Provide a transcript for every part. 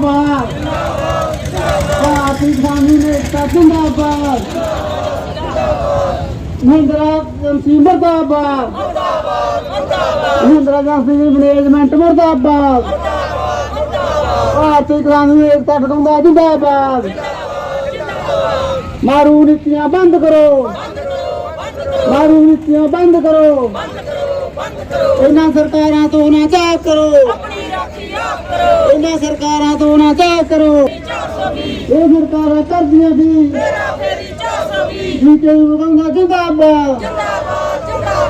ਜਿੰਦਾਬਾਦ। ਭਾਰਤੀ ਕਿਸਾਨੀ ਨੇਤਾ ਜਿੰਦਾਬਾਦ। ਮਹਿੰਦਰਾ ਜੰਸੀ ਮਰਦਾਬਾਦ ਮਹਿੰਦਰਾ ਜੰਸੀ ਮੈਨੇਜਮੈਂਟ ਮਰਦਾਬਾਦ। ਭਾਰਤੀ ਕਿਸਾਨੀ ਨੇਤਾ ਟਕਉਂਦਾ ਜਿੰਦਾਬਾਦ। ਮਾਰੂ ਨੀਤੀਆਂ ਬੰਦ ਕਰੋ। ਮਾਰੂ ਨੀਤੀਆਂ ਬੰਦ ਕਰੋ। ਇਹਨਾਂ ਸਰਕਾਰਾਂ ਤੋਂ ਨਾ ਜਾ ਕਰੋ। ਇਹਨਾਂ ਸਰਕਾਰਾਂ ਤੋਂ ਨਾ ਜਾ ਕਰੋ। ਇਹ ਸਰਕਾਰਾਂ ਕਰਦੀਆਂ ਵੀ ਬੀਕੇ ਨੂੰ ਰੁਕਾਉਂਦਾ ਜਿੰਦਾਬਾਦ।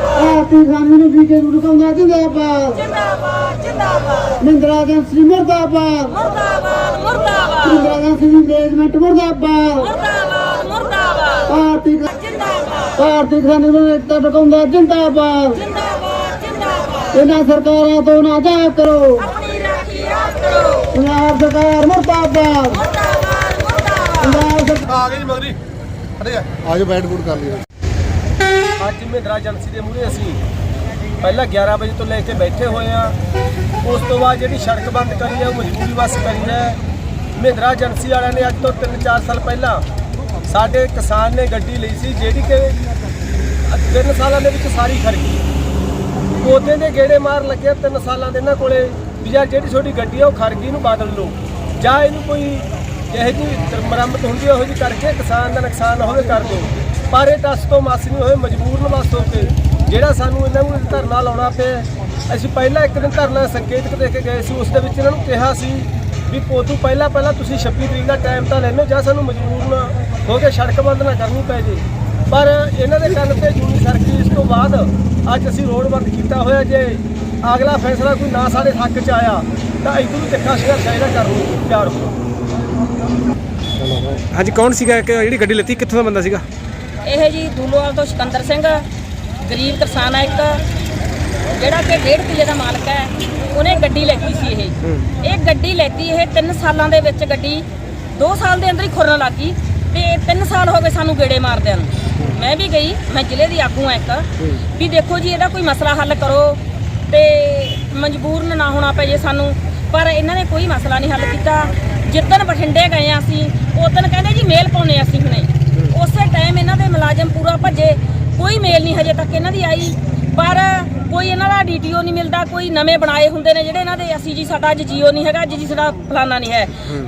ਭਾਰਤੀ ਖਾਨੀ ਨੂੰ ਬੀਕੇ ਨੂੰ ਰੁਕਾਉਂਦਾ ਜਿੰਦਾਬਾਦ। ਮਹਿੰਦਰਾ ਜੰਸੀ ਮਰਦਾਬਾਦ। ਮਹਿੰਦਰਾ ਜੰਸੀ ਦੀ ਮੈਨੇਜਮੈਂਟ ਮਰਦਾਬਾਦ। ਭਾਰਤੀ ਭਾਰਤੀ ਖਾਨੀ ਨੂੰ ਏਕਤਾ ਟਕਾਉਂਦਾ ਜਿੰਦਾਬਾਦ। ਇਹਨਾਂ ਸਰਕਾਰਾਂ ਤੋਂ ਨਾ ਜਾ ਕਰੋ। ਪੰਜਾਬ ਸਰਕਾਰ ਮਰਦਾਬਾਦ। ਪੰਜਾਬ ਸਰਕਾਰ ਆ ਗਈ ਜੀ ਮਗਰੀ। ਖੜੇ ਆ। ਆਜੋ ਬੈਠ ਬੂਟ ਕਰ ਲਿਓ। ਅੱਜ ਮਹਿੰਦਰਾ ਏਜੰਸੀ ਦੇ ਮੂਹਰੇ ਅਸੀਂ ਪਹਿਲਾਂ 11 ਵਜੇ ਤੋਂ ਲੈ ਕੇ ਬੈਠੇ ਹੋਏ ਆ ਉਸ ਤੋਂ ਬਾਅਦ ਜਿਹੜੀ ਸੜਕ ਬੰਦ ਕਰੀ ਹੈ ਉਹ ਮਜਬੂਰੀ ਵਸ ਕਰੀ ਹੈ। ਮਹਿੰਦਰਾ ਏਜੰਸੀ ਵਾਲਿਆਂ ਨੇ ਅੱਜ ਤੋਂ 3-4 ਸਾਲ ਪਹਿਲਾਂ ਸਾਡੇ ਕਿਸਾਨ ਨੇ ਗੱਡੀ ਲਈ ਸੀ ਜਿਹੜੀ ਕਿ 3 ਸਾਲਾਂ ਦੇ ਵਿੱਚ ਸਾਰੀ ਖੜ ਗਈ। ਉਹਦੇ ਦੇ ਗੇੜੇ ਮਾਰ ਲੱਗੇ 3 ਸਾਲਾਂ ਦੇ ਇਹਨਾਂ ਕੋਲੇ। ਵੀ ਯਾਰ ਜਿਹੜੀ ਤੁਹਾਡੀ ਗੱਡੀ ਆ ਉਹ ਖੜ ਗਈ ਇਹਨੂੰ ਬਦਲ ਲਓ। ਜਾਂ ਇਹਨੂੰ ਕੋਈ ਜਿਹੇ ਜੀ ਮੁਰੰਮਤ ਹੁੰਦੀ ਹੈ ਉਹ ਜੀ ਕਰਕੇ ਕਿਸਾਨ ਦਾ ਨੁਕਸਾਨ ਨਾ ਹੋਵੇ, ਕਰ ਦਿਓ। ਪਰ ਇਹ ਟਸ ਤੋਂ ਮਸ ਨਹੀਂ ਹੋਏ ਮਜਬੂਰਨ ਮਸ ਹੋ ਕੇ। ਜਿਹੜਾ ਸਾਨੂੰ ਇਹਨਾਂ ਨੂੰ ਧਰਨਾ ਲਾਉਣਾ ਪਿਆ ਅਸੀਂ ਪਹਿਲਾਂ ਇੱਕ ਦਿਨ ਧਰਨਾ ਸੰਕੇਤਕ ਦੇ ਕੇ ਗਏ ਸੀ, ਉਸ ਦੇ ਵਿੱਚ ਇਹਨਾਂ ਨੂੰ ਕਿਹਾ ਸੀ ਵੀ ਪੋਤੂ ਪਹਿਲਾਂ ਪਹਿਲਾਂ ਤੁਸੀਂ 26 ਤਰੀਕ ਦਾ ਟਾਈਮ ਤਾਂ ਲੈ ਲਓ ਜਾਂ ਸਾਨੂੰ ਮਜਬੂਰਨ ਹੋ ਕੇ ਸੜਕ ਬੰਦ ਨਾ ਕਰਨੀ ਪੈ ਜੇ। ਪਰ ਇਹਨਾਂ ਦੇ ਕੰਨ ਤੇ ਜੂਨੀ ਸਰਕੀ ਇਸ ਤੋਂ ਬਾਅਦ ਅੱਜ ਅਸੀਂ ਰੋਡ ਬੰਦ ਕੀਤਾ ਹੋਇਆ ਜੇ। ਅਗਲਾ ਫੈਸਲਾ ਕੋਈ ਨਾ ਸਾਡੇ ਹੱਕ 'ਚ ਆਇਆ ਤਾਂ ਇਦੋਂ ਤਿੱਖਾ ਸੰਘਰਸ਼ ਹੈ ਜਿਹੜਾ ਕਰਨ ਨੂੰ ਤਿਆਰ ਹੋ ਹਾਂਜੀ ਕੌਣ ਸੀਗਾ ਕਿ ਜਿਹੜੀ ਗੱਡੀ ਲੱਤੀ? ਕਿੱਥੋਂ ਦਾ ਬੰਦਾ ਸੀਗਾ? ਇਹ ਜੀ ਦੂਲੋਵਾਲ ਤੋਂ ਸਿਕੰਦਰ ਸਿੰਘ ਗਰੀਬ ਕਿਸਾਨ ਹੈ ਇੱਕ ਜਿਹੜਾ ਕਿ ਡੇਢ ਕਿੱਲੇ ਦਾ ਮਾਲਕ ਹੈ ਉਹਨੇ ਗੱਡੀ ਲੈਤੀ ਸੀ ਇਹ। ਇਹ ਗੱਡੀ ਲੈਤੀ ਇਹ 3 ਸਾਲਾਂ ਦੇ ਵਿੱਚ ਗੱਡੀ 2 ਸਾਲ ਦੇ ਅੰਦਰ ਹੀ ਖੁਰਨ ਲੱਗ ਗਈ ਤੇ 3 ਸਾਲ ਹੋ ਗਏ ਸਾਨੂੰ ਗੇੜੇ ਮਾਰਦਿਆਂ ਨੂੰ। ਮੈਂ ਵੀ ਗਈ ਮੈਂ ਜ਼ਿਲ੍ਹੇ ਦੀ ਆਗੂ ਹਾਂ ਇੱਕ। ਵੀ ਦੇਖੋ ਜੀ ਇਹਦਾ ਕੋਈ ਮਸਲਾ ਹੱਲ ਕਰੋ। ਤੇ ਮਜਬੂਰਨ ਨਾ ਹੋਣਾ ਪਏ ਜੇ ਸਾਨੂੰ। ਪਰ ਇਹਨਾਂ ਨੇ ਕੋਈ ਮਸਲਾ ਨਹੀਂ ਹੱਲ ਕੀਤਾ। ਜਿੱਦਣ ਬਠਿੰਡੇ ਗਏ ਹਾਂ ਅਸੀਂ ਉਦੋਂ ਕਹਿੰਦੇ ਜੀ ਮੇਲ ਪਾਉਣੇ ਆ ਅਸੀਂ ਹੁਣੇ। ਉਸੇ ਟਾਈਮ ਇਹਨਾਂ ਦੇ ਮੁਲਾਜ਼ਮ ਪੂਰਾ ਭੱਜੇ। ਕੋਈ ਮੇਲ ਨਹੀਂ ਹਜੇ ਤੱਕ ਇਹਨਾਂ ਦੀ ਆਈ। ਪਰ ਕੋਈ ਇਹਨਾਂ ਦਾ ਡੀਟੀਓ ਨਹੀਂ ਮਿਲਦਾ। ਕੋਈ ਨਵੇਂ ਬਣਾਏ ਹੁੰਦੇ ਨੇ ਜਿਹੜੇ ਇਹਨਾਂ ਦੇ। ਅਸੀਂ ਜੀ ਸਾਡਾ ਅੱਜ ਜੀਓ ਨਹੀਂ ਹੈਗਾ ਅੱਜ ਜੀ ਸਾਡਾ ਫਲਾਨਾ ਨਹੀਂ ਹੈ।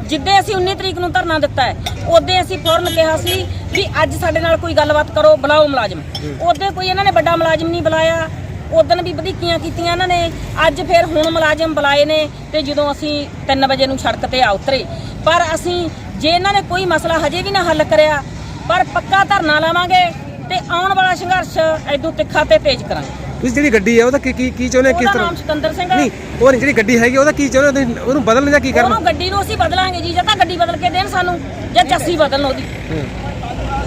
ਜਿੱਦੇ ਅਸੀਂ 19 ਤਰੀਕ ਨੂੰ ਧਰਨਾ ਦਿੱਤਾ ਹੈ ਉਹਦੇ ਅਸੀਂ ਫੌਰਨ ਕਿਹਾ ਸੀ ਵੀ ਅੱਜ ਸਾਡੇ ਨਾਲ ਕੋਈ ਗੱਲਬਾਤ ਕਰੋ ਬੁਲਾਓ ਮੁਲਾਜ਼ਮ। ਉਹਦੇ ਕੋਈ ਇਹਨਾਂ ਨੇ ਵੱਡਾ ਮੁਲਾਜ਼ਮ ਨਹੀਂ ਬੁਲਾਇਆ। ਉਦੋਂ ਵੀ ਵਧੀਕੀਆਂ ਕੀਤੀਆਂ ਇਹਨਾਂ ਨੇ। ਅੱਜ ਫਿਰ ਹੁਣ ਮੁਲਾਜ਼ਮ ਬੁਲਾਏ ਨੇ ਤੇ ਜਦੋਂ ਅਸੀਂ 3 ਵਜੇ ਨੂੰ ਸੜਕ ਤੇ ਆ ਉਤਰੇ। ਪਰ ਅਸੀਂ ਜੇ ਇਹਨਾਂ ਨੇ ਕੋਈ ਮਸਲਾ ਹਜੇ ਵੀ ਨਾ ਹੱਲ ਕਰਿਆ, ਪਰ ਪੱਕਾ ਧਰਨਾ ਲਾਵਾਂਗੇ ਤੇ ਆਉਣ ਵਾਲਾ ਸੰਘਰਸ਼ ਐਦੋਂ ਤਿੱਖਾ ਤੇ ਤੇਜ਼ ਕਰਾਂਗੇ। ਤੁਸੀਂ ਜਿਹੜੀ ਗੱਡੀ ਹੈ ਉਹਦਾ ਕੀ ਕੀ ਕੀ ਚਾਹੁੰਦੇ ਹੋ? ਕਿਸ ਉਹਦਾ ਤਰ੍ਹਾਂ? ਨਾਮ ਸਿਕੰਦਰ ਸਿੰਘ ਹੈ ਨਹੀਂ ਉਹ ਨਹੀਂ ਜਿਹੜੀ ਗੱਡੀ ਹੈਗੀ ਉਹਦਾ ਕੀ ਚਾਹੁੰਦੇ ਹੋ ਤੁਸੀਂ? ਉਹਨੂੰ ਬਦਲਣ ਜਾਂ ਕੀ ਕਰਨਾ? ਉਹਨੂੰ ਗੱਡੀ ਨੂੰ ਅਸੀਂ ਬਦਲਾਂਗੇ ਜੀ ਜਾਂ ਤਾਂ ਗੱਡੀ ਬਦਲ ਕੇ ਦੇਣ ਸਾਨੂੰ ਜਾਂ ਚਾਸੀ ਬਦਲਣ ਉਹਦੀ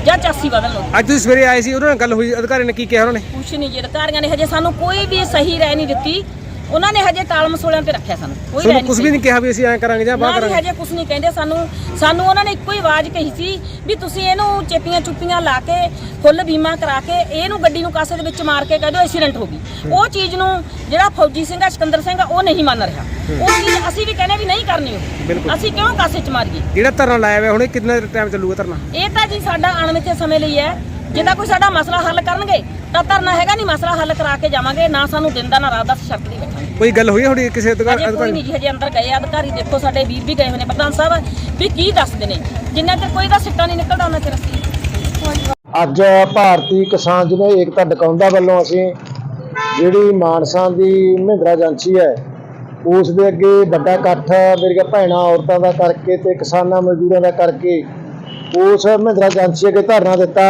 ਜਾਂ। ਚਾਸੀ ਬਦਲਣ ਉਹਦੀ ਅੱਜ ਤੁਸੀਂ ਸਵੇਰੇ ਆਏ ਸੀ ਉਹਨਾਂ ਨਾਲ ਗੱਲ ਹੋਈ ਅਧਿਕਾਰੀ ਨੇ ਕੀ ਕਿਹਾ ਉਹਨਾਂ ਨੇ? ਕੁਛ ਨਹੀਂ ਜੀ ਅਧਿਕਾਰੀਆਂ ਨੇ ਹਜੇ ਸਾਨੂੰ ਕੋਈ ਵੀ ਸਹੀ ਰਾਏ ਨਹੀਂ ਦਿੱਤੀ। ਉਹਨਾਂ ਨੇ ਹਜੇ ਟਾਲ ਮਸੋਲਿਆਂ ਤੇ ਰੱਖਿਆ ਸਾਨੂੰ ਕੋਈ ਤੁਹਾਨੂੰ ਨਹੀਂ ਕੁਝ ਵੀ। ਨਹੀਂ ਕਿਹਾ ਵੀ ਅਸੀਂ ਐਂ ਕਰਾਂਗੇ ਜਾਂ ਬਾਹਰ ਨਾ ਕਰਾਂਗੇ। ਹਜੇ ਕੁਝ ਨਹੀਂ ਕਹਿੰਦੇ ਸਾਨੂੰ ਸਾਨੂੰ ਉਹਨਾਂ ਨੇ ਇੱਕੋ ਹੀ ਆਵਾਜ਼ ਕਹੀ ਸੀ ਵੀ ਤੁਸੀਂ ਇਹਨੂੰ ਚੇਪੀਆਂ ਚੁੱਪੀਆਂ ਲਾ ਕੇ ਫੁੱਲ ਬੀਮਾ ਕਰਾ ਕੇ ਇਹਨੂੰ ਗੱਡੀ ਨੂੰ ਕਾਸੇ ਦੇ ਵਿੱਚ ਮਾਰ ਕੇ ਕਹਿ ਦਿਓ ਐਕਸੀਡੈਂਟ ਹੋ ਗਈ। ਉਹ ਚੀਜ਼ ਨੂੰ ਜਿਹੜਾ ਫੌਜੀ ਸਿੰਘ ਆ ਸਿਕੰਦਰ ਸਿੰਘ ਆ ਉਹ ਨਹੀਂ ਮੰਨ ਰਿਹਾ। ਉਹ ਚੀਜ਼ ਅਸੀਂ ਵੀ ਕਹਿੰਦੇ ਵੀ ਨਹੀਂ ਕਰਨੀ ਉਹ। ਅਸੀਂ ਕਿਉਂ ਕਾਸੇ ਚ ਮਾਰੀਏ? ਜਿਹੜਾ ਧਰਨਾ ਲਾਇਆ ਹੋਇਆ ਹੁਣ ਇਹ ਕਿੰਨਾ ਟਾਈਮ ਚੱਲੂਗਾ ਧਰਨਾ? ਇਹ ਤਾਂ ਜੀ ਸਾਡਾ ਅਣਮਿੱਥੇ ਸਮੇਂ ਲਈ ਹੈ। ਜੇ ਤਾਂ ਕੋਈ ਸਾਡਾ ਮਸਲਾ ਹੱਲ ਕਰਨਗੇ ਤਾਂ ਧਰਨਾ ਹੈਗਾ ਨਹੀਂ ਮਸਲਾ ਹੱਲ ਕਰਾ ਕੇ ਜਾਵਾਂਗੇ ਨਾ ਸਾਨੂੰ ਦਿਨ ਦਾ ਨਾ ਰਾਤ ਦਾ ਸ਼ਰਤ ਬੈਠਾਂਗੇ ਕੋਈ ਗੱਲ ਹੋਈ ਤੁਹਾਡੀ ਕਿਸੇ ਅਧਿਕਾਰ ਅਜੇ ਕੋਈ ਨਹੀਂ ਜੀ ਹਜੇ ਅੰਦਰ ਗਏ ਆ ਅਧਿਕਾਰੀ ਦੇਖੋ ਸਾਡੇ ਵੀਰ ਵੀ ਗਏ ਹੋਏ ਨੇ ਪ੍ਰਧਾਨ ਸਾਹਿਬ ਵੀ ਕੀ ਦੱਸਦੇ ਨੇ? ਜਿੰਨਾ ਚਿਰ ਕੋਈ ਦਾ ਸਿੱਟਾ ਨਹੀਂ ਨਿਕਲਦਾ ਉਹਨਾਂ ਚਿਰ ਅਸੀਂ ਅੱਜ ਭਾਰਤੀ ਕਿਸਾਨ ਜਨੇ ਏਕਤਾ ਡਕਾਉਂਦਾ ਵੱਲੋਂ ਅਸੀਂ ਜਿਹੜੀ ਮਾਨਸਾ ਦੀ ਮਹਿੰਦਰਾ ਏਜੰਸੀ ਹੈ ਉਸ ਦੇ ਅੱਗੇ ਵੱਡਾ ਇਕੱਠ ਮੇਰੀਆਂ ਭੈਣਾਂ ਔਰਤਾਂ ਦਾ ਕਰਕੇ ਤੇ ਕਿਸਾਨਾਂ ਮਜ਼ਦੂਰਾਂ ਦਾ ਕਰਕੇ ਉਸ ਮਹਿੰਦਰਾ ਏਜੰਸੀ ਅੱਗੇ ਧਰਨਾ ਦਿੱਤਾ।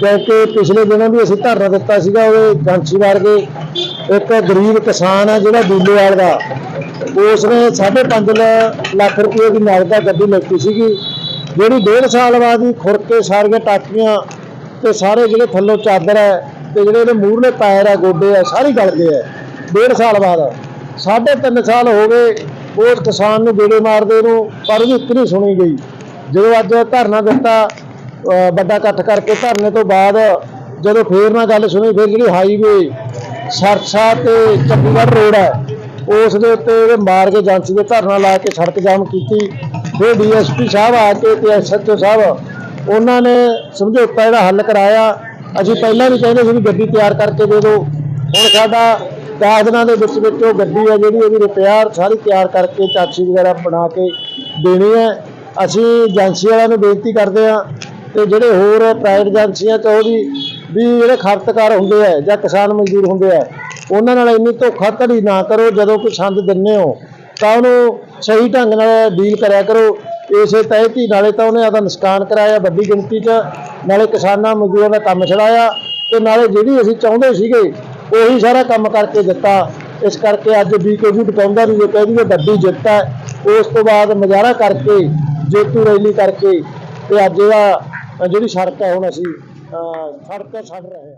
ਕਿਉਂਕਿ ਪਿਛਲੇ ਦਿਨਾਂ ਵੀ ਅਸੀਂ ਧਰਨਾ ਦਿੱਤਾ ਸੀਗਾ, ਉਹ ਏਜੰਸੀ ਵਰਗੇ ਇੱਕ ਗਰੀਬ ਕਿਸਾਨ ਹੈ ਜਿਹੜਾ ਦੂਲੇਵਾਲ ਦਾ ਉਸ ਨੇ 5.5 ਲੱਖ ਰੁਪਏ ਦੀ ਨਗਦ ਦਾ ਗੱਡੀ ਲੈਤੀ ਸੀਗੀ, ਜਿਹੜੀ ਡੇਢ ਸਾਲ ਬਾਅਦ ਹੀ ਖੁਰ ਕੇ ਸਾਰੀਆਂ ਟਾਕੀਆਂ ਤੇ ਸਾਰੇ ਜਿਹੜੇ ਥੱਲੋਂ ਚਾਦਰ ਹੈ ਤੇ ਜਿਹੜੇ ਇਹਦੇ ਮੂਹਰਲੇ ਪੈਰ ਆ, ਗੋਡੇ ਆ, ਸਾਰੀ ਗਲ ਗਏ ਆ, ਡੇਢ ਸਾਲ ਬਾਅਦ। ਸਾਢੇ ਤਿੰਨ ਸਾਲ ਹੋ ਗਏ ਉਸ ਕਿਸਾਨ ਨੂੰ ਗੇੜੇ ਮਾਰਦੇ ਨੂੰ, ਪਰ ਉਹਦੀ ਇੱਕ ਨਹੀਂ ਸੁਣੀ ਗਈ। ਜਦੋਂ ਅੱਜ ਧਰਨਾ ਦਿੱਤਾ ਵੱਡਾ ਇਕੱਠ ਕਰਕੇ ਧਰਨੇ ਤੋਂ ਬਾਅਦ ਜਦੋਂ ਫੇਰ ਨਾਲ ਗੱਲ ਸੁਣੀ, ਫਿਰ ਜਿਹੜੀ ਹਾਈਵੇ ਸਰਸਾ ਤੇ ਚੰਡੀਗੜ੍ਹ ਰੋਡ ਹੈ, ਉਸ ਦੇ ਉੱਤੇ ਇਹਦੇ ਮਾਰ ਕੇ ਏਜੰਸੀ ਦੇ ਧਰਨਾ ਲਾ ਕੇ ਸੜਕ ਜਾਮ ਕੀਤੀ। ਫਿਰ ਡੀਐਸਪੀ ਸਾਹਿਬ ਆ ਕੇ ਤੇ ਐਸਐਚਓ ਸਾਹਿਬ, ਉਹਨਾਂ ਨੇ ਸਮਝੌਤਾ ਜਿਹੜਾ ਹੱਲ ਕਰਾਇਆ। ਅਸੀਂ ਪਹਿਲਾਂ ਵੀ ਕਹਿੰਦੇ ਸੀ ਵੀ ਗੱਡੀ ਤਿਆਰ ਕਰਕੇ ਦੇ ਦਿਓ। ਹੁਣ ਸਾਡਾ 10 ਦਿਨਾਂ ਦੇ ਵਿੱਚ ਵਿੱਚ ਉਹ ਗੱਡੀ ਹੈ ਜਿਹੜੀ ਉਹਦੀ ਰਿਪੇਅਰ ਸਾਰੀ ਤਿਆਰ ਕਰਕੇ ਚਾਚੀ ਵਗੈਰਾ ਬਣਾ ਕੇ ਦੇਣੀ ਹੈ। ਅਸੀਂ ਏਜੰਸੀ ਵਾਲਿਆਂ ਨੂੰ ਬੇਨਤੀ ਕਰਦੇ ਹਾਂ ਤੇ ਜਿਹੜੇ ਹੋਰ ਪ੍ਰਾਈਵੇਟ ਏਜੰਸੀਆਂ ਚ ਉਹਦੀ ਵੀ ਜਿਹੜੇ ਖਪਤਕਾਰ ਹੁੰਦੇ ਆ ਜਾਂ ਕਿਸਾਨ ਮਜ਼ਦੂਰ ਹੁੰਦੇ ਆ, ਉਹਨਾਂ ਨਾਲ ਇੰਨੀ ਧੋਖਾਧੜੀ ਨਾ ਕਰੋ, ਜਦੋਂ ਕੋਈ ਸੰਦ ਦਿੰਦੇ ਹੋ, ਤਾਂ ਉਹਨੂੰ ਸਹੀ ਢੰਗ ਨਾਲ ਡੀਲ ਕਰਿਆ ਕਰੋ। ਇਸੇ ਤਹਿਤ ਹੀ ਨਾਲੇ ਤਾਂ ਉਹਨੇ ਆਦਾ ਨੁਕਸਾਨ ਕਰਾਇਆ ਵੱਡੀ ਗਿਣਤੀ 'ਚ, ਨਾਲੇ ਕਿਸਾਨਾਂ ਮਜ਼ਦੂਰਾਂ ਦਾ ਕੰਮ ਛਡਾਇਆ ਤੇ ਨਾਲੇ ਜਿਹੜੀ ਅਸੀਂ ਚਾਹੁੰਦੇ ਸੀਗੇ, ਉਹੀ ਸਾਰਾ ਕੰਮ ਕਰਕੇ ਦਿੱਤਾ। ਇਸ ਕਰਕੇ ਅੱਜ ਬੀਕੇਜੀ ਟਿਕਾਉਂਦਾ ਵੀ ਜੇ ਕਹਿ ਦਈਏ ਵੱਡੀ ਜਿੱਤ ਹੈ। ਉਸ ਤੋਂ ਬਾਅਦ ਮੁਜ਼ਾਹਰਾ ਕਰਕੇ, ਜੇਤੂ ਰੈਲੀ ਕਰਕੇ ਤੇ ਅੱਜ ਇਹਦਾ ਜਿਹੜੀ ਸੜਕ ਹੈ ਹੁਣ ਅਸੀਂ ਸੜਕ ਛੱਡ ਰਹੇ ਹਾਂ।